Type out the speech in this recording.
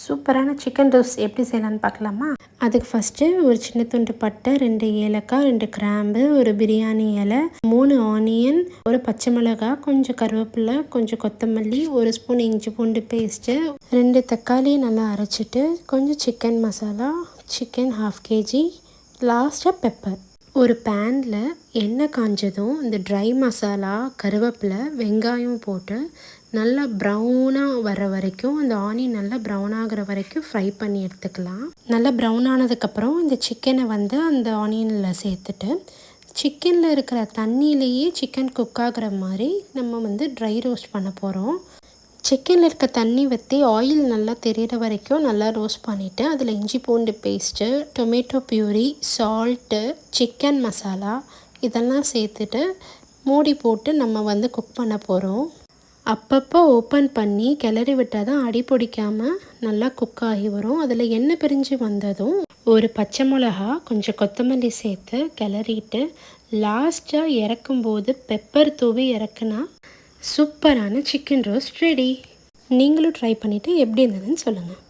சூப்பரான chicken rose எப்படி செய்யலான்னு பார்க்கலாமா? அதுக்கு ஃபஸ்ட்டு ஒரு சின்ன துண்டு பட்டை ரெண்டு ஏலக்காய் ரெண்டு கிராம்பு ஒரு பிரியாணி இலை மூணு ஆனியன் ஒரு பச்சை மிளகாய் கொஞ்சம் கருவேப்பிலை கொஞ்சம் கொத்தமல்லி ஒரு ஸ்பூன் இஞ்சி பூண்டு பேஸ்ட்டு ரெண்டு தக்காளி நல்லா அரைச்சிட்டு கொஞ்சம் chicken masala chicken half KG லாஸ்ட்டாக பெப்பர் ஒரு பேனில் எண்ணெய் காஞ்சதும் இந்த ட்ரை மசாலா கருவேப்பிலை வெங்காயம் போட்டு நல்லா ப்ரௌனாக வர வரைக்கும் அந்த ஆனியன் நல்லா ப்ரௌன் ஆகிற வரைக்கும் ஃப்ரை பண்ணி எடுத்துக்கலாம். நல்லா ப்ரௌன் ஆனதுக்கப்புறம் இந்த சிக்கனை வந்து அந்த ஆனியனில் சேர்த்துட்டு சிக்கனில் இருக்கிற தண்ணியிலேயே சிக்கன் குக் ஆகிற மாதிரி நம்ம வந்து ட்ரை ரோஸ்ட் பண்ண போகிறோம் சிக்கனில் இருக்க தண்ணி வற்றி ஆயில் நல்லா தெரியிற வரைக்கும் நல்லா ரோஸ்ட் பண்ணிவிட்டு அதில் இஞ்சி பூண்டு paste tomato puree salt chicken masala இதெல்லாம் சேர்த்துட்டு மூடி போட்டு நம்ம வந்து குக் பண்ண போகிறோம் அப்பப்போ ஓப்பன் பண்ணி கிளறி விட்டால் தான் அடி பிடிக்காமல் நல்லா குக் ஆகி வரும். அதில் எண்ணெய் பிரிஞ்சு வந்ததும் ஒரு பச்சை மிளகா கொஞ்சம் கொத்தமல்லி சேர்த்து கிளறிட்டு லாஸ்ட்டாக இறக்கும்போது பெப்பர் தூவி இறக்குனா சூப்பரான சிக்கன் ரோஸ்ட் ரெடி. நீங்களும் ட்ரை பண்ணிவிட்டு எப்படி இருந்ததுன்னு சொல்லுங்கள்